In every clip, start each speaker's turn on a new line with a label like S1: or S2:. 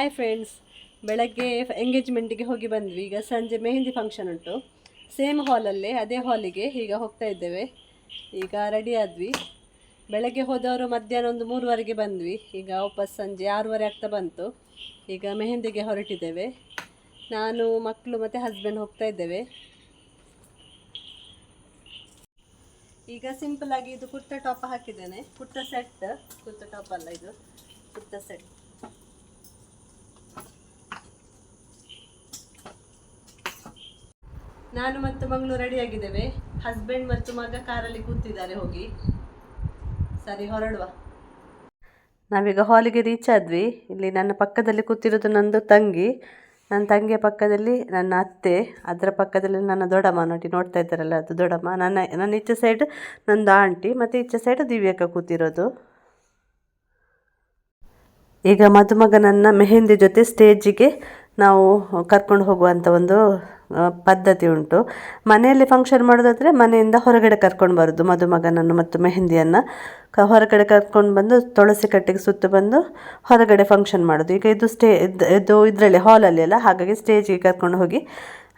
S1: Hi friends ಬೆಳಗ್ಗೆ ಎಂಗೇಜ್ಮೆಂಟಿಗೆ ಹೋಗಿ ಬಂದ್ವಿ. ಈಗ ಸಂಜೆ ಮೆಹಂದಿ ಫಂಕ್ಷನ್ ಉಂಟು. ಸೇಮ್ ಹಾಲಲ್ಲೇ ಅದೇ ಹಾಲಿಗೆ ಈಗ ಹೋಗ್ತಾ ಇದ್ದೇವೆ. ಈಗ ರೆಡಿ ಆದ್ವಿ. ಬೆಳಗ್ಗೆ ಹೋದವರು ಮಧ್ಯಾಹ್ನ ಒಂದು ಮೂರುವರೆಗೆ ಬಂದ್ವಿ. ಈಗ ವಾಪಸ್ ಸಂಜೆ ಆರೂವರೆ ಆಗ್ತಾ ಬಂತು. ಈಗ ಮೆಹಂದಿಗೆ ಹೊರಟಿದ್ದೇವೆ. ನಾನು, ಮಕ್ಕಳು ಮತ್ತು ಹಸ್ಬೆಂಡ್ ಹೋಗ್ತಾ ಇದ್ದೇವೆ. ಈಗ ಸಿಂಪಲ್ ಆಗಿ ಇದು ಕುರ್ತಾ ಟಾಪ್ ಹಾಕಿದ್ದೇನೆ. ಕುರ್ತಾ ಸೆಟ್ ಕುರ್ತಾ ಟಾಪ್ ಅಲ್ಲ ಇದು. ಕುರ್ತಾ ಸೆಟ್ ನಾನು ಮತ್ತು ಮಗಳು ರೆಡಿ ಆಗಿದ್ದೇವೆ ಹಸ್ಬೆಂಡ್ ಮತ್ತು ಮಗ ಕಾರಲ್ಲಿ ಕೂತಿದ್ದಾರೆ, ಹೋಗಿ. ಸರಿ, ಹೊರಡುವ. ನಾವೀಗ ಹಾಲಿಗೆ ರೀಚ್ ಆದ್ವಿ. ಇಲ್ಲಿ ನನ್ನ ಪಕ್ಕದಲ್ಲಿ ಕೂತಿರೋದು ನಂದು ತಂಗಿ. ನನ್ನ ತಂಗಿಯ ಪಕ್ಕದಲ್ಲಿ ನನ್ನ ಅತ್ತೆ. ಅದರ ಪಕ್ಕದಲ್ಲಿ ನನ್ನ ದೊಡ್ಡಮ್ಮ. ನೋಡಿ, ನೋಡ್ತಾ ಇದ್ದಾರಲ್ಲ, ಅದು ದೊಡ್ಡಮ್ಮ. ನನ್ನ ನನ್ನ ಈಚೆ ಸೈಡ್ ನಂದು ಆಂಟಿ ಮತ್ತು ಈಚೆ ಸೈಡ್ ದಿವ್ಯಕ್ಕ ಕೂತಿರೋದು. ಈಗ ಮದುಮಗನನ್ನು ಮೆಹಂದಿ ಜೊತೆ ಸ್ಟೇಜಿಗೆ ನಾವು ಕರ್ಕೊಂಡು ಹೋಗುವಂಥ ಒಂದು ಪದ್ಧತಿ ಉಂಟು. ಮನೆಯಲ್ಲಿ ಫಂಕ್ಷನ್ ಮಾಡೋದಾದರೆ ಮನೆಯಿಂದ ಹೊರಗಡೆ ಕರ್ಕೊಂಡು ಬರೋದು, ಮದುಮಗನನ್ನು ಮತ್ತು ಮೆಹಂದಿಯನ್ನು. ಕ, ಹೊರಗಡೆ ಕರ್ಕೊಂಡು ಬಂದು ತುಳಸಿ ಕಟ್ಟೆಗೆ ಸುತ್ತು ಬಂದು ಹೊರಗಡೆ ಫಂಕ್ಷನ್ ಮಾಡೋದು. ಈಗ ಇದು ಸ್ಟೇ, ಇದು ಇದು ಇದರಲ್ಲಿ ಹಾಲಲ್ಲಿ ಅಲ್ಲ ಹಾಗಾಗಿ ಸ್ಟೇಜಿಗೆ ಕರ್ಕೊಂಡು ಹೋಗಿ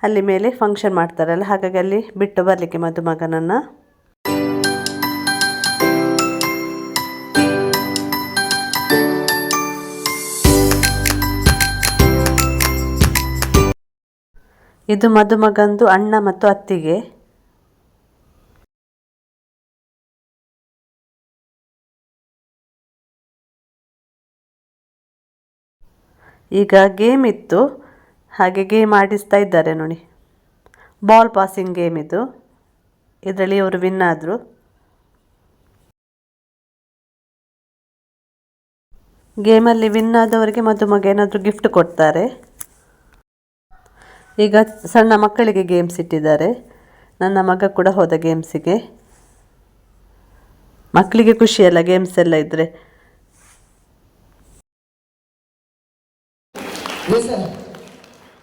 S1: ಅಲ್ಲಿ ಮೇಲೆ ಫಂಕ್ಷನ್ ಮಾಡ್ತಾರಲ್ಲ, ಹಾಗಾಗಿ ಅಲ್ಲಿ ಬಿಟ್ಟು ಬರಲಿಕ್ಕೆ ಮದುಮಗನನ್ನು ಇದು ಮದುಮಗಂದು ಅಣ್ಣ ಮತ್ತು ಅತ್ತಿಗೆ. ಈಗ ಗೇಮ್ ಇತ್ತು. ಹಾಗೆ ಗೇಮ್ ಆಡಿಸ್ತಾ ಇದ್ದಾರೆ ನೋಡಿ. ಬಾಲ್ ಪಾಸಿಂಗ್ ಗೇಮ್ ಇದು. ಇದರಲ್ಲಿ ಇವರು ವಿನ್ ಆದರು. ಗೇಮಲ್ಲಿ ವಿನ್ ಆದವರಿಗೆ ಮದುಮಗ ಏನಾದರೂ ಗಿಫ್ಟ್ ಕೊಡ್ತಾರೆ. ಈಗ ಸಣ್ಣ ಮಕ್ಕಳಿಗೆ ಗೇಮ್ಸ್ ಇಟ್ಟಿದ್ದಾರೆ. ನನ್ನ ಮಗ ಕೂಡ ಹೋದ ಗೇಮ್ಸಿಗೆ ಮಕ್ಕಳಿಗೆ ಖುಷಿಯಲ್ಲ ಗೇಮ್ಸ್ ಎಲ್ಲ ಇದ್ದರೆ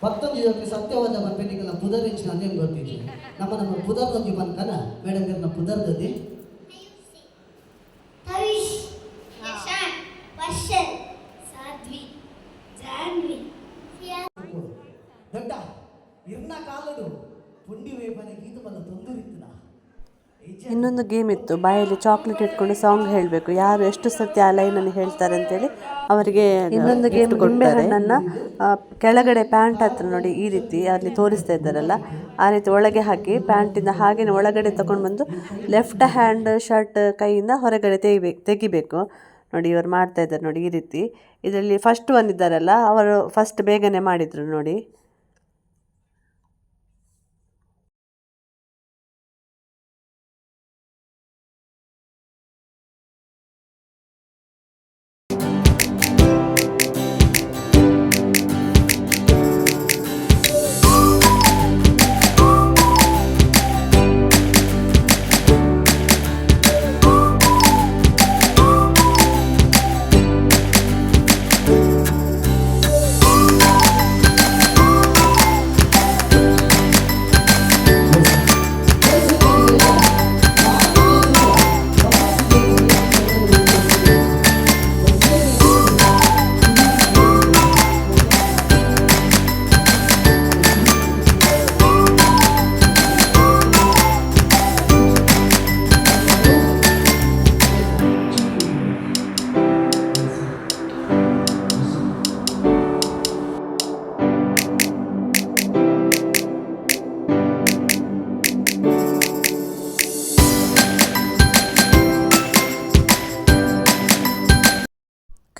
S2: ಮತ್ತೊಂದು ಇದಕ್ಕೆ ಸತ್ಯವಾದ ಬರ್ಬೇಕಿಲ್ಲ ಹೆಚ್ಚಿನ ಅದೇನು ಗೊತ್ತಿದೆ. ನಮ್ಮ ನಮ್ಮ ಪುದರ್ದೊಂದು ಬಂದ್ಕನ ಮೇಡಮ್ ಪುದರ್ದದಿ
S1: ಇನ್ನೊಂದು ಗೇಮ್ ಇತ್ತು. ಬಾಯಲ್ಲಿ ಚಾಕ್ಲೇಟ್ ಇಟ್ಕೊಂಡು ಸಾಂಗ್ ಹೇಳಬೇಕು. ಯಾರು ಎಷ್ಟು ಸತ್ಯ ಆ ಲೈನನ್ನು ಹೇಳ್ತಾರೆ ಅಂತೇಳಿ ಅವರಿಗೆ ಇನ್ನೊಂದು ಗೇಮ್ ಹಣ್ಣನ್ನು ಕೆಳಗಡೆ ಪ್ಯಾಂಟ್ ಹತ್ರ ನೋಡಿ ಈ ರೀತಿ ಅಲ್ಲಿ ತೋರಿಸ್ತಾ ಇದ್ದಾರಲ್ಲ ಆ ರೀತಿ ಒಳಗೆ ಹಾಕಿ ಪ್ಯಾಂಟಿಂದ ಹಾಗೆಯೇ ಒಳಗಡೆ ತಗೊಂಡು ಬಂದು ಲೆಫ್ಟ್ ಹ್ಯಾಂಡ್ ಶರ್ಟ್ ಕೈಯಿಂದ ಹೊರಗಡೆ ತೆಗಿಬೇಕು ತೆಗಿಬೇಕು. ನೋಡಿ ಇವರು ಮಾಡ್ತಾ ಇದ್ದಾರೆ ನೋಡಿ ಈ ರೀತಿ. ಇದರಲ್ಲಿ ಫಸ್ಟ್ ಒನ್ ಇದ್ದಾರಲ್ಲ ಅವರು ಫಸ್ಟ್ ಬೇಗನೆ ಮಾಡಿದರು ನೋಡಿ.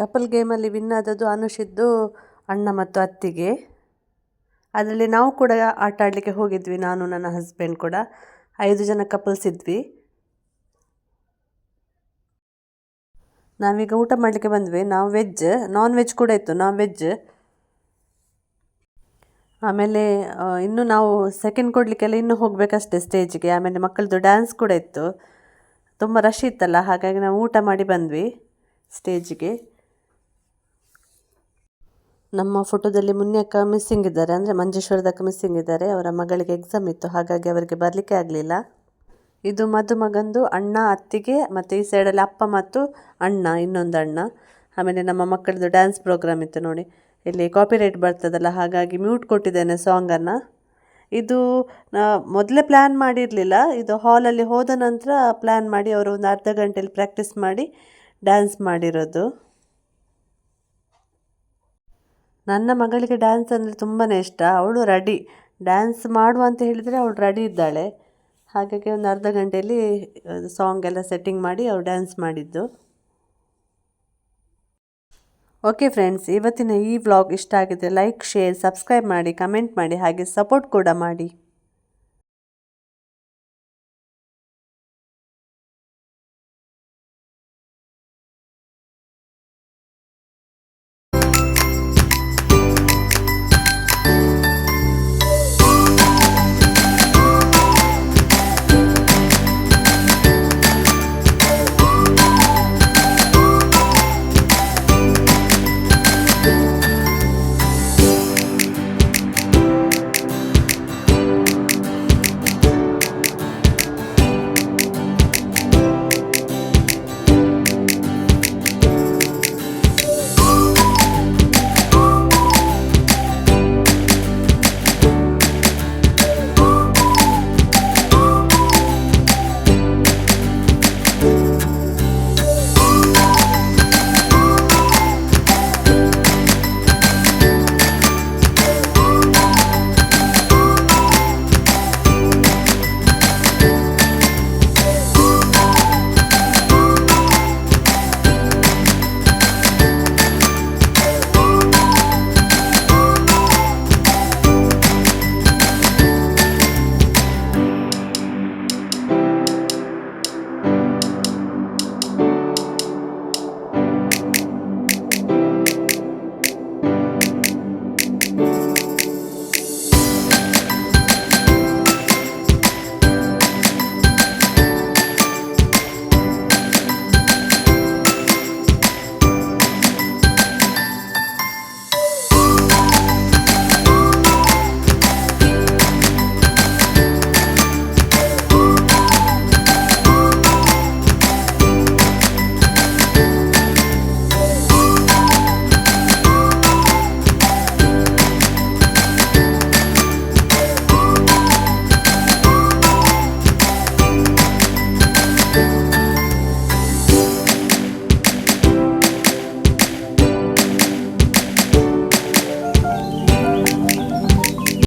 S1: ಕಪಲ್ ಗೇಮಲ್ಲಿ ವಿನ್ ಆದದ್ದು ಅನುಷಿದ್ದು ಅಣ್ಣ ಮತ್ತು ಅತ್ತಿಗೆ. ಅದರಲ್ಲಿ ನಾವು ಕೂಡ ಆಟ ಆಡಲಿಕ್ಕೆ ಹೋಗಿದ್ವಿ, ನಾನು, ನನ್ನ ಹಸ್ಬೆಂಡ್ ಕೂಡ. ಐದು ಜನ ಕಪಲ್ಸ್ ಇದ್ವಿ. ನಾವೀಗ ಊಟ ಮಾಡಲಿಕ್ಕೆ ಬಂದ್ವಿ. ನಾವು ವೆಜ್ ನಾನ್ ವೆಜ್ ಕೂಡ ಇತ್ತು ನಾನ್ ವೆಜ್ ಆಮೇಲೆ ಇನ್ನು ನಾವು ಸೆಕೆಂಡ್ ಕೊಡಲಿಕ್ಕೆಲ್ಲ ಇನ್ನೂ ಹೋಗಬೇಕಷ್ಟೇ ಸ್ಟೇಜಿಗೆ ಆಮೇಲೆ ಮಕ್ಕಳದ್ದು ಡ್ಯಾನ್ಸ್ ಕೂಡ ಇತ್ತು. ತುಂಬ ರಶ್ ಇತ್ತಲ್ಲ, ಹಾಗಾಗಿ ನಾವು ಊಟ ಮಾಡಿ ಬಂದ್ವಿ ಸ್ಟೇಜಿಗೆ ನಮ್ಮ ಫೋಟೋದಲ್ಲಿ ಮುನ್ಯಕ್ಕ ಮಿಸ್ಸಿಂಗ್ ಇದ್ದಾರೆ. ಅಂದರೆ ಮಂಜೇಶ್ವರದಕ್ಕ ಮಿಸ್ಸಿಂಗ್ ಇದ್ದಾರೆ. ಅವರ ಮಗಳಿಗೆ ಎಕ್ಸಾಮ್ ಇತ್ತು. ಹಾಗಾಗಿ ಅವರಿಗೆ ಬರಲಿಕ್ಕೆ ಆಗಲಿಲ್ಲ. ಇದು ಮದುಮಗಂದು ಅಣ್ಣ, ಅತ್ತಿಗೆ ಮತ್ತು ಈ ಸೈಡಲ್ಲಿ ಅಪ್ಪ ಮತ್ತು ಅಣ್ಣ, ಇನ್ನೊಂದು ಅಣ್ಣ. ಆಮೇಲೆ ನಮ್ಮ ಮಕ್ಕಳದ್ದು ಡ್ಯಾನ್ಸ್ ಪ್ರೋಗ್ರಾಮ್ ಇತ್ತು ನೋಡಿ. ಇಲ್ಲಿ ಕಾಪಿರೈಟ್ ಬರ್ತದಲ್ಲ, ಹಾಗಾಗಿ ಮ್ಯೂಟ್ ಕೊಟ್ಟಿದ್ದೇನೆ ಸಾಂಗನ್ನು ಇದು ಮೊದಲೇ ಪ್ಲ್ಯಾನ್ ಮಾಡಿರಲಿಲ್ಲ. ಇದು ಹಾಲಲ್ಲಿ ಹೋದ ನಂತರ ಪ್ಲ್ಯಾನ್ ಮಾಡಿ, ಅವರು ಒಂದು ಅರ್ಧ ಗಂಟೆಯಲ್ಲಿ ಪ್ರಾಕ್ಟೀಸ್ ಮಾಡಿ ಡ್ಯಾನ್ಸ್ ಮಾಡಿರೋದು. ನನ್ನ ಮಗಳಿಗೆ ಡ್ಯಾನ್ಸ್ ಅಂದರೆ ತುಂಬಾ ಇಷ್ಟ. ಅವಳು ರೆಡಿ ಡ್ಯಾನ್ಸ್ ಮಾಡುವ ಅಂತ ಹೇಳಿದರೆ ಅವಳು ರೆಡಿ ಇದ್ದಾಳೆ. ಹಾಗಾಗಿ ಒಂದು ಅರ್ಧ ಗಂಟೆಯಲ್ಲಿ ಸಾಂಗ್ ಎಲ್ಲ ಸೆಟ್ಟಿಂಗ್ ಮಾಡಿ ಅವಳು ಡ್ಯಾನ್ಸ್ ಮಾಡಿದ್ದು. ಓಕೆ ಫ್ರೆಂಡ್ಸ್ ಇವತ್ತಿನ ಈ ವ್ಲಾಗ್ ಇಷ್ಟ ಆಗಿದೆ ಲೈಕ್ ಶೇರ್ ಸಬ್ಸ್ಕ್ರೈಬ್ ಮಾಡಿ ಕಮೆಂಟ್ ಮಾಡಿ, ಹಾಗೆ ಸಪೋರ್ಟ್ ಕೂಡ ಮಾಡಿ.